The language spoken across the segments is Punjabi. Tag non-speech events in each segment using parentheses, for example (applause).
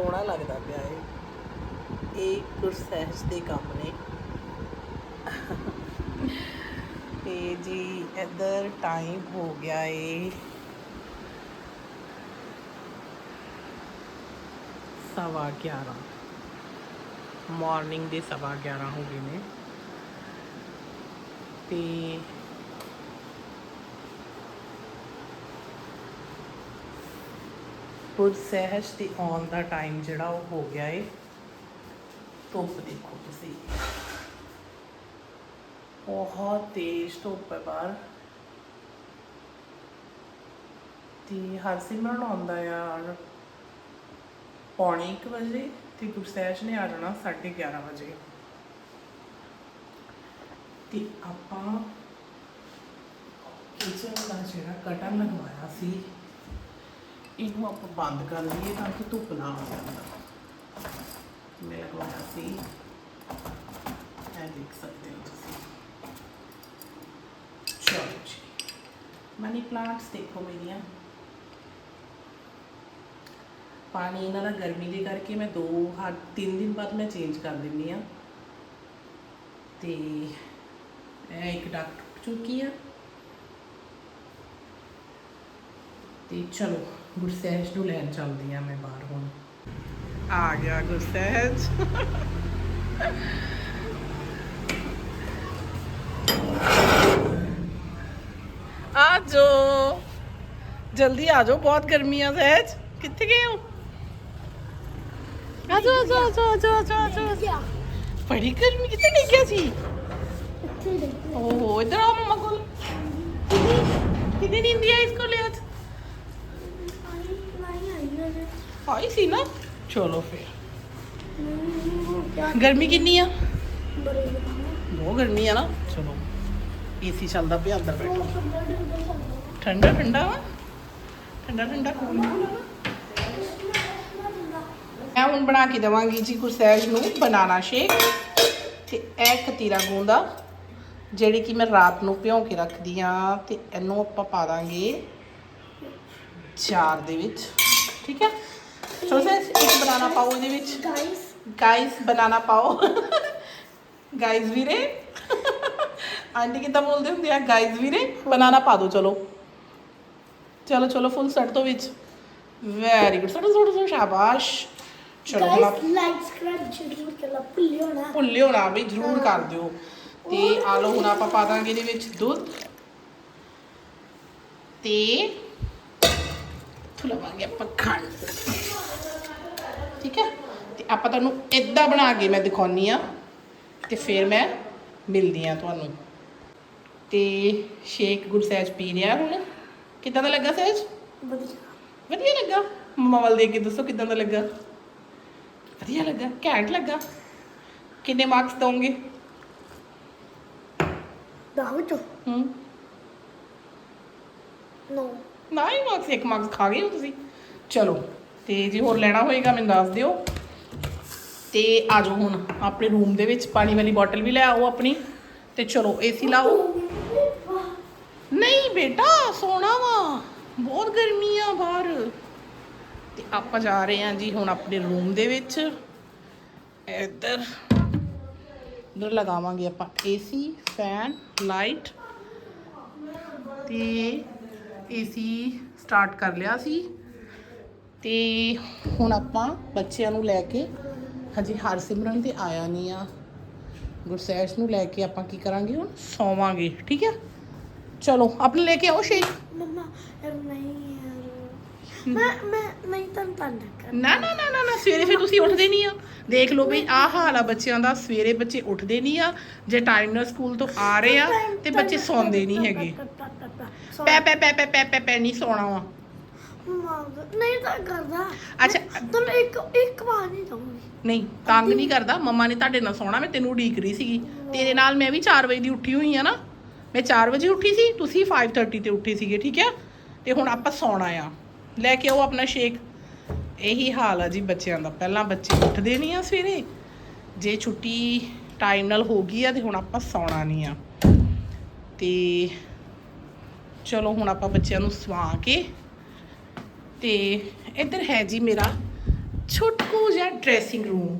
ਸੋਹਣਾ ਲੱਗਦਾ ਪਿਆ ਏ। ਇਹ ਗੁਰਸਹਿਜ ਦੇ ਕੰਮ ਨੇ। ਤੇ ਜੀ, ਇੱਧਰ ਟਾਈਮ ਹੋ ਗਿਆ ਏ। ਸਵਾ 11 ਮਾਰਨਿੰਗ ਦੇ ਸਵਾ 11 ਹੋ ਗਏ ਨੇ। ਤੇ ਪੁਰ ਸਹਿਜ ਤੇ ਆਉਣ ਦਾ ਟਾਈਮ ਜਿਹੜਾ ਉਹ ਹੋ ਗਿਆ ਏ। ਧੁੱਪ ਦੇਖੋ ਤੁਸੀਂ। ਬਹੁਤ ਤੇਜ਼ ਧੁੱਪ ਹੈ ਬਾਹਰ। ਤੇ ਹਰਸਿਮਰਨ ਆਉਂਦਾ ਯਾਰ ਪੌਣੇ 1 ਵਜੇ ਤੇ ਗੁਰਸੈਜ ਨੇ ਆ ਜਾਣਾ 11:30 ਵਜੇ। ਤੇ ਆਪਾਂ ਕਿਚਨ ਦਾ ਜਿਹੜਾ ਕਟਨ ਲਗਵਾਇਆ ਸੀ। ਇਹਨੂੰ ਆਪਾਂ ਬੰਦ ਕਰ ਲਈਏ ਤਾਂ ਕਿ ਧੁੱਪ ਨਾ ਆ ਜਾਂਦਾ ਮੈਂ ਲਗਵਾਇਆ ਸੀ। ਇਹ ਦੇਖ ਸਕਦੇ ਹੋ ਤੁਸੀਂ। ਚਲੋ ਜੀ। ਮਨੀ ਪਲਾਂਟਸ ਦੇਖੋ ਮੇਰੀਆਂ। ਪਾਣੀ ਇਹਨਾਂ ਦਾ ਗਰਮੀ ਦੇ ਕਰਕੇ ਮੈਂ ਦੋ ਹਰ ਤਿੰਨ ਦਿਨ ਬਾਅਦ ਮੈਂ ਚੇਂਜ ਕਰ ਦਿੰਦੀ ਆ ਤੇ ਇਹ ਇੱਕ ਡੱਕ ਚੁੱਕੀ ਆ। ਤੇ ਚਲੋ। ਗੁਰਸਹਿਜ ਨੂੰ ਲੈਣ ਚੱਲਦੀ ਆ ਮੈਂ ਬਾਹਰ ਹੁਣ। ਆ ਗਿਆ ਗੁਰਸਹਿਜ। ਆ ਜੋ ਜਲਦੀ ਆ ਜਾਓ ਬਹੁਤ ਗਰਮੀ ਆ ਸਹਿਜ। ਕਿੱਥੇ ਗਏ ਹੋ? ਆ ਜਾਓ ਆ ਜਾਓ ਆ ਜਾਓ, ਆ ਜਾਓ ਆ ਜਾਓ ਆ ਜਾਓ ਬੜੀ ਗਰਮੀ ਕਿੱਥੇ ਨਹੀਂ ਗਿਆ ਸੀ? ਓਹ ਇਧਰ ਆਓ ਮਮਾ ਕੋਲ। ਕਿੰਨੀ ਨੀਂਦ ਆਈ ਇਸ ਕੋਲ ਅੱਜ ਆਈ ਸੀ ਨਾ ਚਲੋ ਫਿਰ। ਗਰਮੀ ਕਿੰਨੀ ਆ? ਬਹੁਤ ਗਰਮੀ ਆ ਨਾ। ਚਲੋ ਏਸੀ ਚੱਲਦਾ ਪਿਆ ਅੰਦਰ ਬੈਠੋ ਠੰਡਾ ਠੰਡਾ ਵਾ? ਠੰਡਾ ਠੰਡਾ ਕੂਲ। ਮੈਂ ਹੁਣ ਬਣਾ ਕੇ ਦੇਵਾਂਗੀ ਜੀ ਗੁਰਸੈਜ ਨੂੰ ਬਨਾਨਾ ਸ਼ੇਕ ਤੇ ਇਹ ਖਤੀਰਾ ਗੂੰਦਾ ਜਿਹੜੀ ਕਿ ਮੈਂ ਰਾਤ ਨੂੰ ਭਿਉਂ ਕੇ ਰੱਖਦੀ ਆ ਤੇ ਇਹਨੂੰ ਆਪਾਂ ਪਾ ਦਾਂਗੇ ਚਾਰ ਦੇ ਵਿੱਚ। ਠੀਕ ਹੈ ਚਲੋ ਸੈਜ ਇੱਕ ਬਨਾਨਾ ਪਾਓ ਇਹਦੇ ਵਿੱਚ। ਗਾਇਸ ਬਨਾਨਾ ਪਾਓ। ਗਾਇਸ ਵੀਰੇ। ਆਂਟੀ ਕਿੱਦਾਂ ਬੋਲਦੇ ਹੁੰਦੇ ਆ? ਗਾਇਸ ਵੀਰੇ ਬਨਾਨਾ ਪਾ ਦਿਓ ਚਲੋ। ਚਲੋ ਚਲੋ ਫੁੱਲ ਸੱਟ ਤੋਂ ਵਿੱਚ। ਵੈਰੀ ਗੁੱਡ ਸੱਟ ਸੱਟ ਸੱਟ ਸ਼ਾਬਾਸ਼। ਚਲੋ ਹੁਣ ਆਪ- ਭੁੱਲਿਓ ਨਾ। ਵੀ ਜ਼ਰੂਰ ਕਰ ਦਿਓ। ਤੇ ਆ ਲਓ ਹੁਣ ਆਪਾਂ ਪਾ ਦਾਂਗੇ ਇਹਦੇ ਵਿੱਚ ਦੁੱਧ। ਤੇ ਥੁਲਵਾਂਗੇ ਆਪਾਂ ਖੰਡ। ਠੀਕ ਹੈ? ਤੇ ਆਪਾਂ ਤੁਹਾਨੂੰ ਇਦਾਂ ਬਣਾ ਕੇ ਮੈਂ ਦਿਖਾਉਣੀ ਆ ਤੇ ਫਿਰ ਮੈਂ ਮਿਲਦੀ ਆ ਤੁਹਾਨੂੰ। ਤੇ ਸ਼ੇਕ ਗੁਰਸੈਜ ਪੀ ਰਿਹਾ ਹੁਣ। ਕਿੱਦਾਂ ਦਾ ਲੱਗਾ ਸਹਿਜ? ਵਧੀਆ। ਲੱਗਾ? ਮਮਾ ਵੱਲ ਦੇਖ ਕੇ ਦੱਸੋ ਕਿੱਦਾਂ ਦਾ ਲੱਗਾ? ਵਧੀਆ ਲੱਗਾ? ਘੈਂਟ ਲੱਗਾ? ਕਿੰਨੇ ਮਾਰਕਸ ਦੋਗੇ ਹੂੰ। ਨਾ ਹੀ ਮਾਰਕਸ ਇੱਕ ਮਾਰਕਸ ਖਾ ਗਏ ਹੋ ਤੁਸੀਂ। ਚਲੋ। ਤੇ ਜੇ ਹੋਰ ਲੈਣਾ ਹੋਏਗਾ ਮੈਨੂੰ ਦੱਸ ਦਿਓ। ਤੇ ਆ ਜਾਓ ਹੁਣ ਆਪਣੇ ਰੂਮ ਦੇ ਵਿੱਚ ਪਾਣੀ ਵਾਲੀ ਬੋਟਲ ਵੀ ਲੈ ਆਓ ਆਪਣੀ। ਤੇ ਚਲੋ ਏਸੀ ਲਾਓ। ਨਹੀਂ ਬੇਟਾ ਸੋਣਾ ਵਾ। ਬਹੁਤ ਗਰਮੀ ਆ ਬਾਹਰ। ਤੇ ਆਪਾਂ ਜਾ ਰਹੇ ਹਾਂ ਜੀ ਹੁਣ ਆਪਣੇ ਰੂਮ ਦੇ ਵਿੱਚ। ਇੱਧਰ ਇੱਧਰ ਲਗਾਵਾਂਗੇ ਆਪਾਂ ਏਸੀ ਫੈਨ ਲਾਈਟ। ਤੇ ਏਸੀ ਸਟਾਰਟ ਕਰ ਲਿਆ ਸੀ। ਤੇ ਹੁਣ ਆਪਾਂ ਬੱਚਿਆਂ ਨੂੰ ਲੈ ਕੇ ਹਜੇ ਹਰਸਿਮਰਨ ਤੇ ਆਇਆ ਨਹੀਂ ਆ। ਗੁਰਸੈਸ ਨੂੰ ਲੈ ਕੇ ਆਪਾਂ ਕੀ ਕਰਾਂਗੇ ਹੁਣ? ਸੌਵਾਂਗੇ ਠੀਕ ਹੈ ਚਲੋ ਆਪਣੇ ਲੈ ਕੇ ਆਓ ਸ਼ੇਕ ਮਮਾ ਯਾਰ ਨਹੀਂ ਯਾਰ। ਮੈਂ ਮੈਂ ਨਹੀਂ ਤਾਂ ਕਰ ਨਾ ਨਾ ਨਾ ਨਾ ਨਾ ਸਵੇਰੇ ਫਿਰ ਤੁਸੀਂ ਉੱਠਦੇ ਨਹੀਂ ਆ। ਦੇਖ ਲਓ ਵੀ ਆਹ ਹਾਲ ਆ ਬੱਚਿਆਂ ਦਾ ਸਵੇਰੇ ਬੱਚੇ ਉੱਠਦੇ ਨਹੀਂ ਆ ਜੇ ਟਾਈਮ ਨਾਲ ਸਕੂਲ ਤੋਂ ਆ ਰਹੇ ਆ ਤੇ ਬੱਚੇ ਸੌਂਦੇ ਨਹੀਂ ਹੈਗੇ। ਪੈ ਪੈ ਪੈ ਪੈ ਪੈ ਪੈ ਪੈ ਨਹੀਂ ਸੌਣਾ ਵਾ। ਨਹੀਂ ਤਾਂ ਕਰਦਾ। ਅੱਛਾ ਤੂੰ ਇੱਕ ਇੱਕ ਵਾਰ ਨਹੀਂ ਦਊਂਗੀ। ਨਹੀਂ ਤੰਗ ਨਹੀਂ ਕਰਦਾ। ਮੰਮਾ ਨੇ ਤੁਹਾਡੇ ਨਾਲ ਸੌਣਾ ਮੈਂ ਤੈਨੂੰ ਉਡੀਕ ਰਹੀ ਸੀਗੀ। ਤੇਰੇ ਨਾਲ ਮੈਂ ਵੀ 4 ਵਜੇ ਦੀ ਉੱਠੀ ਹੋਈ ਆ ਨਾ। ਮੈਂ 4 ਵਜੇ ਉੱਠੀ ਸੀ ਤੁਸੀਂ 5:30 ਤੇ ਉੱਠੇ ਸੀਗੇ ਠੀਕ ਹੈ? ਤੇ ਹੁਣ ਆਪਾਂ ਸੌਣਾ ਆ। ਲੈ ਕੇ ਆਓ ਆਪਣਾ ਸ਼ੇਕ ਇਹੀ ਹਾਲ ਆ ਜੀ ਬੱਚਿਆਂ ਦਾ। ਪਹਿਲਾਂ ਬੱਚੇ ਉੱਠਦੇ ਨਹੀਂ ਆ ਸਵੇਰੇ। ਜੇ ਛੁੱਟੀ ਟਾਈਮ ਨਾਲ ਹੋ ਗਈ ਆ ਤੇ ਹੁਣ ਆਪਾਂ ਸੌਣਾ ਨਹੀਂ ਆ। ਤੇ ਚਲੋ ਹੁਣ ਆਪਾਂ ਬੱਚਿਆਂ ਨੂੰ ਸਵਾ ਕੇ ਤੇ ਇੱਧਰ ਹੈ ਜੀ ਮੇਰਾ ਛੁਟਕੂ ਜਿਹਾ ਡਰੈਸਿੰਗ ਰੂਮ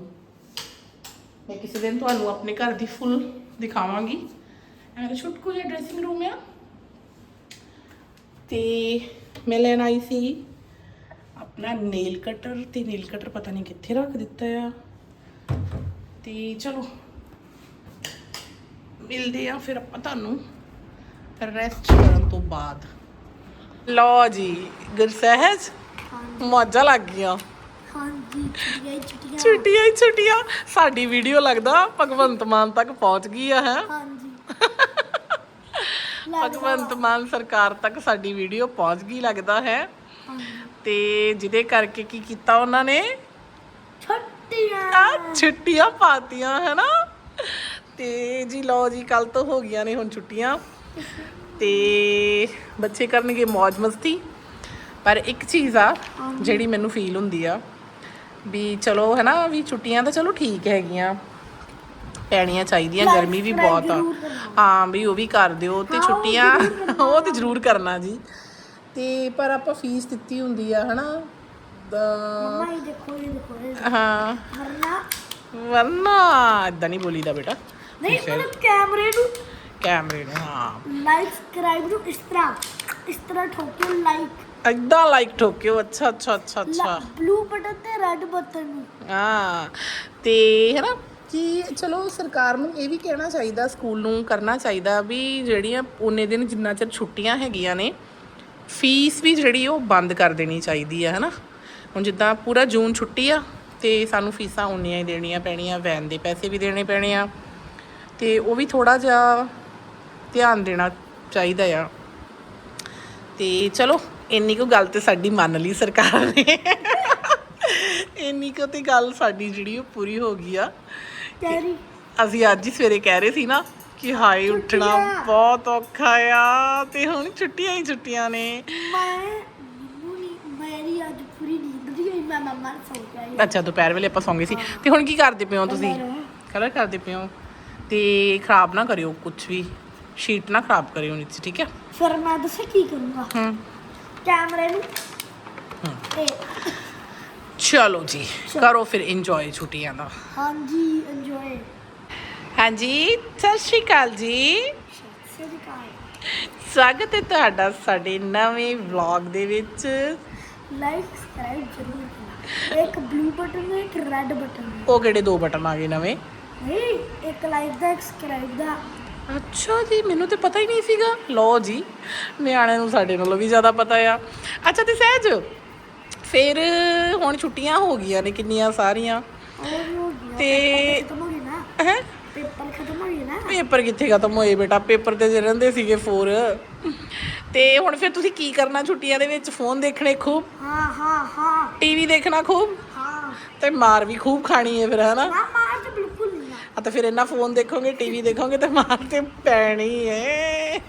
ਮੈਂ ਕਿਸੇ ਦਿਨ ਤੁਹਾਨੂੰ ਆਪਣੇ ਘਰ ਦੀ ਫੁੱਲ ਦਿਖਾਵਾਂਗੀ। ਇਹ ਮੇਰਾ ਛੁਟਕੂ ਜਿਹਾ ਡਰੈਸਿੰਗ ਰੂਮ ਆ। ਤੇ ਮੈਂ ਲੈਣ ਆਈ ਸੀ ਆਪਣਾ ਨੇਲ ਕਟਰ ਤੇ ਨੇਲ ਕਟਰ ਪਤਾ ਨਹੀਂ ਕਿੱਥੇ ਰੱਖ ਦਿੱਤਾ ਆ। ਤੇ ਚਲੋ, ਮਿਲਦੇ ਆ ਫਿਰ ਆਪਾਂ ਤੁਹਾਨੂੰ। ਰੈਸਟ ਕਰਨ ਤੋਂ ਬਾਅਦ। ਲਓ ਜੀ ਗੁਰਸਹਿਜ ਹਾਂਜੀ। ਮੌਜਾਂ ਲੱਗ ਗਈਆਂ। ਹਾਂਜੀ ਛੁੱਟੀਆਂ ਹੀ ਛੁੱਟੀਆਂ। ਛੁੱਟੀਆਂ ਹੀ ਛੁੱਟੀਆਂ। ਸਾਡੀ ਵੀਡੀਓ ਲੱਗਦਾ ਭਗਵੰਤ ਮਾਨ ਤੱਕ ਪਹੁੰਚ ਗਈ ਆ ਹੈ? ਹਾਂਜੀ। ਭਗਵੰਤ ਮਾਨ ਸਰਕਾਰ ਤੱਕ ਸਾਡੀ ਵੀਡੀਓ ਪਹੁੰਚ ਗਈ ਲੱਗਦਾ ਹੈ? ਤੇ ਜਿਹਦੇ ਕਰਕੇ ਕੀ ਕੀਤਾ ਉਹਨਾਂ ਨੇ? ਛੁੱਟੀਆਂ। ਛੁੱਟੀਆਂ ਪਾਤੀਆਂ ਹੈ ਨਾ ਤੇ ਜੀ ਲਓ ਜੀ ਕੱਲ ਤੋਂ ਹੋ ਗਈਆਂ ਨੇ ਹੁਣ ਛੁੱਟੀਆਂ। ਤੇ ਬੱਚੇ ਕਰਨਗੇ ਮौज ਮਸਤੀ। ਪਰ ਇੱਕ ਚੀਜ਼ ਆ ਜਿਹੜੀ ਮੈਨੂੰ ਫੀਲ ਹੁੰਦੀ ਆ ਵੀ ਚਲੋ ਹੈ ਨਾ ਵੀ ਛੁੱਟੀਆਂ ਤਾਂ ਚਲੋ ਠੀਕ ਹੈਗੀਆਂ। ਪੈਣੀਆਂ ਚਾਹੀਦੀਆਂ ਗਰਮੀ ਵੀ ਬਹੁਤ ਆ। ਹਾਂ ਵੀ ਉਹ ਵੀ ਕਰ ਦਿਓ ਤੇ ਛੁੱਟੀਆਂ। (laughs) ਉਹ ਤੇ ਜ਼ਰੂਰ ਕਰਨਾ ਜੀ। ਤੇ ਪਰ ਆਪਾਂ ਫੀਸ ਦਿੱਤੀ ਹੁੰਦੀ ਆ ਹਨਾ। ਇਹ ਦੇਖੋ ਇਹ ਦੇਖੋ। ਹਾਂ। ਵਰਨਾ। ਵਰਨਾ ਇਦਾਂ ਨਹੀਂ ਬੋਲੀਦਾ ਬੇਟਾ। ਨਹੀਂ। ਮਤਲਬ ਕੈਮਰੇ ਨੂੰ ਕੈਮਰੇ ਨੂੰ ਹਾਂ। ਲਾਈਕ ਸਬਸਕ੍ਰਾਈਬ ਨੂੰ ਇਸ ਤਰ੍ਹਾਂ ਇਸ ਤਰ੍ਹਾਂ ਠੋਕਿਓ ਲਾਈਕ ਇਦਾਂ ਲਾਈਕ ਠੋਕਿਓ ਅੱਛਾ ਅੱਛਾ ਅੱਛਾ ਅੱਛਾ। ਬਲੂ ਬਟਨ ਤੇ ਰੈੱਡ ਬਟਨ ਨੂੰ। ਹਾਂ ਤੇ ਹੈ ਨਾ ਕਿ ਚਲੋ ਸਰਕਾਰ ਨੂੰ ਇਹ ਵੀ ਕਹਿਣਾ ਚਾਹੀਦਾ ਸਕੂਲ ਨੂੰ ਕਰਨਾ ਚਾਹੀਦਾ ਵੀ ਜਿਹੜੀਆਂ ਉਹਨੇ ਦਿਨ ਜਿੰਨਾ ਚਿਰ ਛੁੱਟੀਆਂ ਹੈਗੀਆਂ ਨੇ ਫੀਸ ਵੀ ਜਿਹੜੀ ਉਹ ਬੰਦ ਕਰ ਦੇਣੀ ਚਾਹੀਦੀ ਹੈ ਹਨਾ। ਹੁਣ ਜਿੱਦਾਂ ਪੂਰਾ ਜੂਨ ਛੁੱਟੀ ਆ ਤੇ ਸਾਨੂੰ ਫੀਸਾਂ ਉਨੀਆਂ ਹੀ ਦੇਣੀਆਂ ਪੈਣੀਆਂ ਵੈਨ ਦੇ ਪੈਸੇ ਵੀ ਦੇਣੇ ਪੈਣੇ ਆ। ਤੇ ਉਹ ਵੀ ਥੋੜਾ ਜਿਹਾ ਧਿਆਨ ਦੇਣਾ ਚਾਹੀਦਾ ਆ। ਤੇ ਚਲੋ ਇੰਨੀ ਕੁ ਗੱਲ ਤੇ ਸਾਡੀ ਮੰਨ ਲਈ ਸਰਕਾਰ ਨੇ। ਇੰਨੀ ਕੁ ਤੇ ਗੱਲ ਸਾਡੀ ਜਿਹੜੀ ਉਹ ਪੂਰੀ ਹੋ ਗਈ ਆ। ਤੇਰੀ ਅਸੀਂ ਅੱਜ ਹੀ ਸਵੇਰੇ ਕਹਿ ਰਹੇ ਸੀ ਨਾ ਕਿ ਹਾਏ ਉੱਠਣਾ। ਬਹੁਤ ਔਖਾ ਆ ਤੇ ਹੁਣ ਛੁੱਟੀਆਂ ਹੀ ਛੁੱਟੀਆਂ ਨੇ। ਮੈਂ ਮੈਨੂੰ ਨਹੀਂ ਮੇਰੀ ਅੱਜ ਪੂਰੀ ਨੀਂਦ ਨਹੀਂ ਹੋਈ ਮੈਂ ਮੰਮਾ ਨਾਲ ਸੌ ਗਿਆ ਸੀ। ਅੱਛਾ ਦੁਪਹਿਰ ਵੇਲੇ ਆਪਾਂ ਸੌਂਗੇ ਸੀ। ਤੇ ਹੁਣ ਕੀ ਕਰਦੇ ਪਿਓ ਤੁਸੀਂ। ਕਲਰ ਕਰਦੇ ਪਿਓ ਤੇ ਖਰਾਬ ਨਾ ਕਰਿਓ ਕੁਝ ਵੀ। ਸ਼ੀਟ ਨਾ ਖਰਾਬ ਕਰਿਓ ਨੀਚੇ ਠੀਕ ਹੈ? ਫਿਰ ਮੈਂ ਦੱਸਾਂ ਕੀ ਕਰੂੰਗਾ? ਹੂੰ। ਕੈਮਰੇ ਨੂੰ ਤੇ ਚਲੋ ਜੀ ਕਰੋ ਫਿਰ ਇੰਜੋਏ ਛੁੱਟੀਆਂ ਦਾ। ਹਾਂਜੀ ਇੰਜੋਏ ਹਾਂਜੀ ਸਤਿ ਸ਼੍ਰੀ ਅਕਾਲ ਜੀ। ਸਤਿ ਸ਼੍ਰੀ ਅਕਾਲ ਸਵਾਗਤ ਹੈ ਤੁਹਾਡਾ ਸਾਡੇ ਨਵੇਂ ਵਲੌਗ ਦੇ ਵਿੱਚ। ਲਾਈਕ ਸਬਸਕ੍ਰਾਈਬ ਜ਼ਰੂਰ ਕਰਨਾ। ਇੱਕ ਬਲੂ ਬਟਨ ਹੈ ਇੱਕ ਰੈੱਡ ਬਟਨ ਹੈ ਉਹ ਕਿਹੜੇ ਦੋ ਬਟਨ ਆ ਗਏ ਨਵੇਂ? ਨਹੀਂ ਇੱਕ ਲਾਈਕ ਦਾ ਇੱਕ ਸਬਸਕ੍ਰਾਈਬ ਦਾ। ਅੱਛਾ ਜੀ ਮੈਨੂੰ ਤੇ ਪਤਾ ਹੀ ਨਹੀਂ ਸੀਗਾ। ਲਓ ਜੀ ਨਿਆਣਿਆਂ ਨੂੰ ਸਾਡੇ ਨਾਲੋਂ ਵੀ ਜ਼ਿਆਦਾ ਪਤਾ ਆ। ਅੱਛਾ ਤੇ ਸਹਿਜ ਫਿਰ ਹੁਣ ਛੁੱਟੀਆਂ ਹੋ ਗਈਆਂ ਨੇ ਕਿੰਨੀਆਂ ਸਾਰੀਆਂ। ਤੇ- ਹੋ ਪੇਪਰ ਖਤਮ ਹੋ ਗਈ ਨਾ। ਪੇਪਰ ਕਿੱਥੇ ਖਤਮ ਹੋਏ ਬੇਟਾ? ਪੇਪਰ ਤੇ ਜੇ ਰਹਿੰਦੇ ਸੀਗੇ ਫੋਰ। ਤੇ ਹੁਣ ਫਿਰ ਤੁਸੀਂ ਕੀ ਕਰਨਾ ਛੁੱਟੀਆਂ ਦੇ ਵਿੱਚ? ਫੋਨ ਦੇਖਣੇ ਖੂਬ? ਹਾਂ ਹਾਂ ਹਾਂ। ਟੀਵੀ ਦੇਖਣਾ ਖੂਬ? ਹਾਂ। ਤੇ ਮਾਰ ਵੀ ਖੂਬ ਖਾਣੀ ਹੈ ਫਿਰ ਹਨਾ? ਮਾਰ ਤੇ ਬਿਲਕੁਲ ਨਹੀਂ ਆ ਤਾਂ ਫਿਰ ਇੰਨਾ ਫੋਨ ਦੇਖੋਗੇ, ਟੀਵੀ ਦੇਖੋਗੇ ਤੇ ਮਾਰ ਤੇ ਪੈਣੀ ਏ।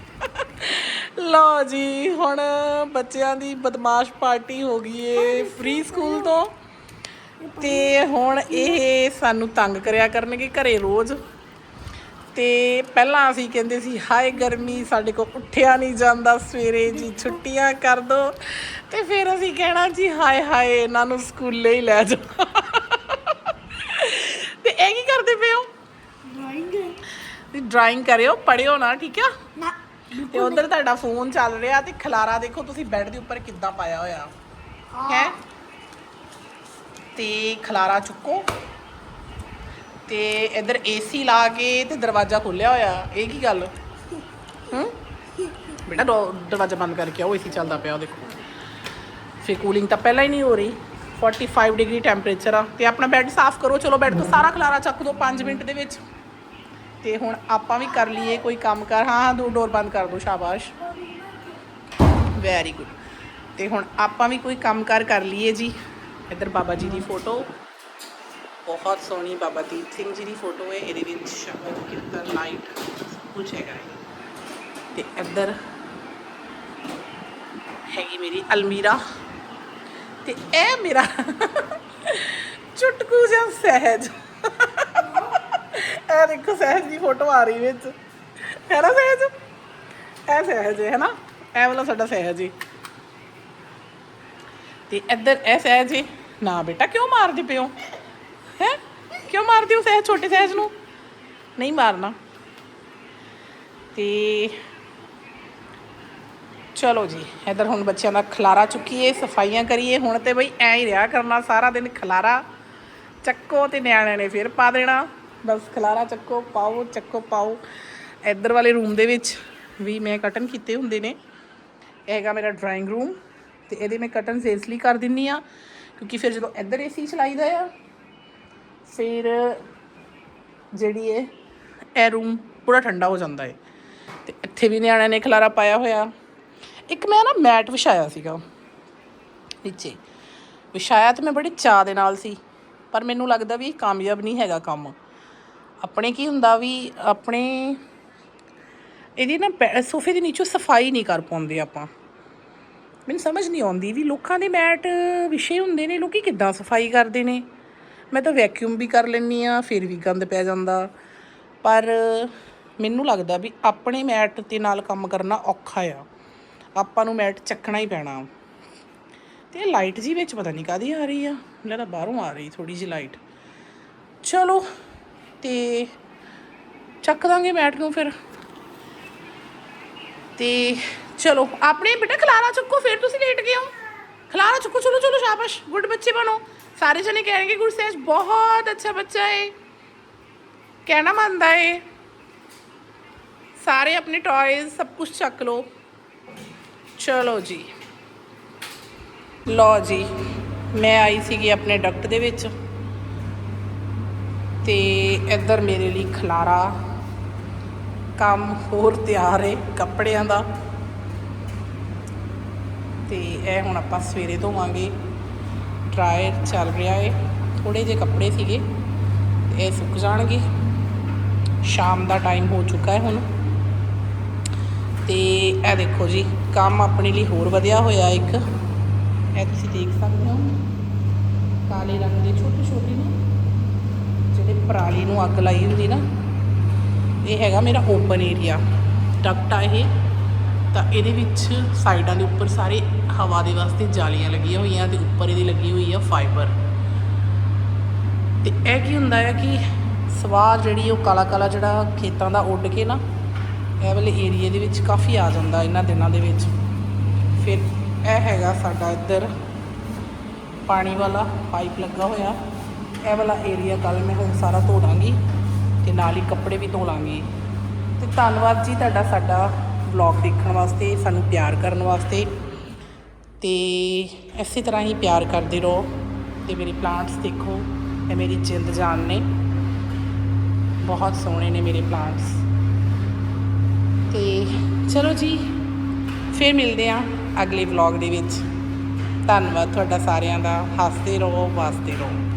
ਲਓ ਜੀ, ਹੁਣ ਬੱਚਿਆਂ ਦੀ ਬਦਮਾਸ਼ ਪਾਰਟੀ ਹੋ ਗਈ ਏ ਫ੍ਰੀ ਸਕੂਲ ਤੋਂ। ਤੇ ਹੁਣ ਇਹ ਸਾਨੂੰ ਤੰਗ ਕਰਿਆ ਕਰਨਗੇ ਘਰੇ ਰੋਜ਼। ਤੇ ਪਹਿਲਾਂ ਅਸੀਂ ਕਹਿੰਦੇ ਸੀ, ਹਾਏ ਗਰਮੀ, ਸਾਡੇ ਕੋਲ ਉੱਠਿਆ ਨਹੀਂ ਜਾਂਦਾ ਸਵੇਰੇ ਜੀ, ਛੁੱਟੀਆਂ ਕਰ ਦੋ। ਤੇ ਫਿਰ ਅਸੀਂ ਕਹਿਣਾ ਜੀ, ਹਾਏ ਹਾਏ, ਇਹਨਾਂ ਨੂੰ ਸਕੂਲੇ ਹੀ ਲੈ ਜਾਓ ਤੇ ਇਹ ਕੀ ਕਰਦੇ ਪਏ ਹੋ ਡਰਾਇੰਗ ਕਰਿਓ ਪੜਿਓ ਨਾ ਠੀਕ ਆ? ਨਾ ਤੇ ਉਧਰ ਤੁਹਾਡਾ ਫੋਨ ਚੱਲ ਰਿਹਾ ਤੇ ਖਲਾਰਾ ਦੇਖੋ ਤੁਸੀਂ ਬੈੱਡ ਦੇ ਉੱਪਰ ਕਿੱਦਾਂ ਪਾਇਆ ਹੋਇਆ। ਹੈ। ਤੇ ਖਲਾਰਾ ਚੁੱਕੋ। ਤੇ ਇਧਰ ਏਸੀ ਲਾ ਕੇ ਤੇ ਦਰਵਾਜ਼ਾ ਖੋਲਿਆ ਹੋਇਆ। ਇਹ ਕੀ ਗੱਲ? ਹੂੰ? ਬੇਟਾ ਦਰਵਾਜ਼ਾ ਬੰਦ ਕਰਕੇ ਆਓ ਏਸੀ ਚੱਲਦਾ ਪਿਆ ਉਹ ਦੇਖੋ। ਫੇ ਕੂਲਿੰਗ ਤਾਂ ਪਹਿਲਾਂ ਹੀ ਨਹੀਂ ਹੋ ਰਹੀ। 45 ਡਿਗਰੀ ਟੈਂਪਰੇਚਰ ਆ। ਤੇ ਆਪਣਾ ਬੈੱਡ ਸਾਫ਼ ਕਰੋ। ਚਲੋ ਬੈੱਡ ਤੋਂ ਸਾਰਾ ਖਲਾਰਾ ਚੱਕ ਦਿਓ 5 ਮਿੰਟ ਦੇ ਵਿੱਚ। ਤੇ ਹੁਣ ਆਪਾਂ ਵੀ ਕਰ ਲਈਏ ਕੋਈ ਕੰਮ ਕਰ ਹਾਂ ਹਾਂ ਦੋ ਡੋਰ ਬੰਦ ਕਰ ਦੋ, ਸ਼ਾਬਾਸ਼। ਵੈਰੀ ਗੁੱਡ ਤੇ ਹੁਣ ਆਪਾਂ ਵੀ ਕੋਈ ਕੰਮ ਕਾਰ ਕਰ ਲਈਏ ਜੀ। ਇੱਧਰ ਬਾਬਾ ਜੀ ਦੀ ਫੋਟੋ। ਬਹੁਤ ਸੋਹਣੀ ਬਾਬਾ ਦੀਪ ਸਿੰਘ ਜੀ ਦੀ ਫੋਟੋ ਹੈ। ਇਹਦੇ ਵਿੱਚ ਸ਼ਬਦ, ਕੀਰਤਨ ਲਾਈਟ ਸਭ ਕੁਝ ਹੈਗਾ ਹੈ। ਤੇ ਇੱਧਰ ਹੈਗੀ ਮੇਰੀ ਅਲਮੀਰਾ। ਤੇ ਇਹ ਮੇਰਾ (laughs) ਚੁਟਕੂ ਜਿਹਾ ਸਹਿਜ। ਇਹ ਦੇਖੋ ਸਹਿਜ ਦੀ ਫੋਟੋ ਆ ਰਹੀ ਵਿੱਚ। ਹੈ ਨਾ ਸਹਿਜ? ਇਹ ਸਹਿਜ ਹੈ ਨਾ? ਇਹ ਵਾਲਾ ਸਾਡਾ ਸਹਿਜ ਹੈ ਤੇ ਇੱਧਰ ਇਹ ਸਹਿਜ ਹੈ ਨਾ ਬੇਟਾ, ਕਿਉਂ ਮਾਰਦੇ ਪਿਓ ਹੈ? ਕਿਉਂ ਮਾਰਦੇ ਹੋ ਸਹਿਜ, ਛੋਟੇ ਸਹਿਜ ਨੂੰ? ਨਹੀਂ ਮਾਰਨਾ। ਤੇ ਚਲੋ ਜੀ, ਇਧਰ ਹੁਣ ਬੱਚਿਆਂ ਦਾ ਖਲਾਰਾ ਚੁੱਕੀਏ, ਸਫਾਈਆਂ ਕਰੀਏ। ਹੁਣ ਤੇ ਬਈ ਐ ਹੀ ਰਿਹਾ ਕਰਨਾ, ਸਾਰਾ ਦਿਨ ਖਲਾਰਾ। ਚੱਕੋ ਤੇ ਨਿਆਣਿਆਂ ਨੇ ਫਿਰ ਪਾ ਦੇਣਾ। ਬਸ ਖਲਾਰਾ ਚੱਕੋ ਪਾਓ ਚੱਕੋ ਪਾਓ। ਇੱਧਰ ਵਾਲੇ ਰੂਮ ਦੇ ਵਿੱਚ ਵੀ ਮੈਂ ਕਟਨ ਕੀਤੇ ਹੁੰਦੇ ਨੇ। ਇਹ ਹੈਗਾ ਮੇਰਾ ਡਰਾਇੰਗ ਰੂਮ ਤੇ ਇਹਦੇ ਮੈਂ ਕਟਨ ਇਸ ਲਈ ਕਰ ਦਿੰਨੀ ਆ ਕਿਉਂਕਿ ਫਿਰ ਜਦੋਂ ਇੱਧਰ ਏਸੀ ਚਲਾਈਦਾ ਆ, ਫਿਰ ਜਿਹੜੀ ਹੈ ਇਹ ਰੂਮ ਪੂਰਾ ਠੰਡਾ ਹੋ ਜਾਂਦਾ ਹੈ ਤੇ ਇੱਥੇ ਵੀ ਨਿਆਣਿਆਂ ਨੇ ਖਲਾਰਾ ਪਾਇਆ ਹੋਇਆ। ਇੱਕ ਮੈਂ ਨਾ ਮੈਟ ਵਿਛਾਇਆ ਸੀਗਾ ਨੀਚੇ। ਵਿਛਾਇਆ ਤੇ ਮੈਂ ਬੜੇ ਚਾਹ ਦੇ ਨਾਲ ਸੀ, ਪਰ ਮੈਨੂੰ ਲੱਗਦਾ ਵੀ ਇਹ ਕਾਮਯਾਬ ਨਹੀਂ ਹੈਗਾ ਕੰਮ। ਆਪਣੇ ਕੀ ਹੁੰਦਾ ਵੀ ਆਪਣੇ ਇਹਦੀ ਨਾ ਬੈ- ਸੋਫੇ ਦੇ ਨੀਚੋਂ ਸਫ਼ਾਈ ਨਹੀਂ ਕਰ ਪਾਉਂਦੇ ਆਪਾਂ। ਮੈਨੂੰ ਸਮਝ ਨਹੀਂ ਆਉਂਦੀ ਵੀ ਲੋਕਾਂ ਦੇ ਮੈਟ ਵਿਸ਼ੇ ਹੁੰਦੇ ਨੇ, ਲੋਕੀ ਕਿੱਦਾਂ ਸਫ਼ਾਈ ਕਰਦੇ ਨੇ? ਮੈਂ ਤਾਂ ਵੈਕਿਊਮ ਵੀ ਕਰ ਲੈਂਦੀ ਆ ਫਿਰ ਵੀ ਗੰਦ ਪੈ ਜਾਂਦਾ। ਪਰ ਮੈਨੂੰ ਲੱਗਦਾ ਵੀ ਆਪਣੇ ਮੈਟ ਦੇ ਨਾਲ ਕੰਮ ਕਰਨਾ ਔਖਾ ਆ। ਆਪਾਂ ਨੂੰ ਮੈਟ ਚੱਕਣਾ ਹੀ ਪੈਣਾ। ਤੇ ਇਹ ਲਾਈਟ ਜੀ ਵਿੱਚ ਪਤਾ ਨਹੀਂ ਕਾਦੀ ਆ ਰਹੀ ਆ। ਮੈਨੂੰ ਲੱਗਦਾ ਬਾਹਰੋਂ ਆ ਰਹੀ ਥੋੜੀ ਜਿਹੀ ਲਾਈਟ ਚਲੋ ਤੇ ਚੱਕ ਦਾਂਗੇ ਬੈਠ ਕੇ ਫਿਰ। ਤੇ ਚਲੋ, ਆਪਣੇ ਬੇਟਾ ਖਲਾਰਾ ਚੁੱਕੋ, ਫਿਰ ਤੁਸੀਂ ਲੇਟ ਗਏ ਹੋ। ਖਲਾਰਾ ਚੁੱਕੋ, ਚਲੋ ਚਲੋ, ਸ਼ਾਬਾਸ਼, ਗੁੱਡ ਬੱਚੇ ਬਣੋ। ਸਾਰੇ ਜਣੇ ਕਹਿ ਰਹੇ ਕਿ ਗੁਰਸੇਜ ਬਹੁਤ ਅੱਛਾ ਬੱਚਾ ਹੈ ਕਹਿਣਾ ਮੰਨਦਾ ਹੈ ਸਾਰੇ ਆਪਣੇ ਟੌਇਜ਼ ਸਭ ਕੁਝ ਚੱਕ ਲਓ। ਚਲੋ ਜੀ। ਲਓ ਜੀ, ਮੈਂ ਆਈ ਸੀਗੀ ਆਪਣੇ ਡਕਟ ਦੇ ਵਿੱਚ। ਅਤੇ ਇੱਧਰ ਮੇਰੇ ਲਈ ਖਲਾਰਾ, ਕੰਮ ਹੋਰ ਤਿਆਰ ਹੈ ਕੱਪੜਿਆਂ ਦਾ। ਤੇ ਇਹ ਹੁਣ ਆਪਾਂ ਸਵੇਰੇ ਧੋਵਾਂਗੇ। ਡਰਾਇਰ ਚੱਲ ਰਿਹਾ ਹੈ ਥੋੜੇ ਜਿਹੇ ਕੱਪੜੇ ਸੀਗੇ, ਇਹ ਸੁੱਕ ਜਾਣਗੇ। ਸ਼ਾਮ ਦਾ ਟਾਈਮ ਹੋ ਚੁੱਕਾ ਹੈ ਹੁਣ। ਤੇ ਇਹ ਦੇਖੋ ਜੀ, ਕੰਮ ਆਪਣੇ ਲਈ ਹੋਰ ਵਧਿਆ ਹੋਇਆ ਇੱਕ। ਇਹ ਤੁਸੀਂ ਦੇਖ ਸਕਦੇ ਹੋ। ਕਾਲੇ ਰੰਗ ਦੇ ਛੋਟੇ ਛੋਟੇ ਨੇ। ਪਰਾਲੀ ਨੂੰ ਅੱਗ ਲਾਈ ਹੁੰਦੀ ਨਾ, ਇਹ ਹੈਗਾ ਮੇਰਾ ਓਪਨ ਏਰੀਆ ਡਕਟ ਆ ਇਹ। ਤਾਂ ਇਹਦੇ ਵਿੱਚ ਸਾਈਡਾਂ ਦੇ ਉੱਪਰ ਸਾਰੇ ਹਵਾ ਦੇ ਵਾਸਤੇ ਜਾਲੀਆਂ ਲੱਗੀਆਂ ਹੋਈਆਂ ਤੇ ਉੱਪਰ ਇਹਦੀ ਲੱਗੀ ਹੋਈ ਆ ਫਾਈਬਰ ਤੇ ਇਹ ਕੀ ਹੁੰਦਾ ਹੈ ਕਿ ਸਵਾਹ ਜਿਹੜੀ ਉਹ ਕਾਲਾ ਕਾਲਾ ਜਿਹੜਾ ਖੇਤਾਂ ਦਾ ਉੱਡ ਕੇ ਨਾ, ਇਹ ਵਾਲੇ ਏਰੀਏ ਦੇ ਵਿੱਚ ਕਾਫੀ ਆ ਜਾਂਦਾ ਇਹਨਾਂ ਦਿਨਾਂ ਦੇ ਵਿੱਚ। ਫਿਰ ਇਹ ਹੈਗਾ ਸਾਡਾ ਇੱਧਰ ਪਾਣੀ ਵਾਲਾ ਪਾਈਪ ਲੱਗਾ ਹੋਇਆ। ਇਹ ਵਾਲਾ ਏਰੀਆ ਕੱਲ ਮੈਂ ਹੁਣ ਸਾਰਾ ਧੋ ਦਾਂਗੀ ਤੇ ਨਾਲ ਹੀ ਕੱਪੜੇ ਵੀ ਧੋ ਲਾਂਗੀ ਤੇ ਧੰਨਵਾਦ ਜੀ ਤੁਹਾਡਾ ਸਾਡਾ ਵਲੌਗ ਦੇਖਣ ਵਾਸਤੇ, ਸਾਨੂੰ ਪਿਆਰ ਕਰਨ ਵਾਸਤੇ। ਤੇ ਇਸੇ ਤਰ੍ਹਾਂ ਹੀ ਪਿਆਰ ਕਰਦੇ ਰਹੋ ਤੇ ਮੇਰੇ ਪਲਾਂਟਸ ਦੇਖੋ ਇਹ ਮੇਰੀ ਜਿੰਦ ਜਾਨ ਨੇ। ਬਹੁਤ ਸੋਹਣੇ ਨੇ ਮੇਰੇ ਪਲਾਂਟਸ ਤੇ ਚਲੋ ਜੀ, ਫਿਰ ਮਿਲਦੇ ਹਾਂ ਅਗਲੇ ਵਲੌਗ ਦੇ ਵਿੱਚ। ਧੰਨਵਾਦ ਤੁਹਾਡਾ ਸਾਰਿਆਂ ਦਾ। ਹੱਸਦੇ ਰਹੋ ਵਸਦੇ ਰਹੋ।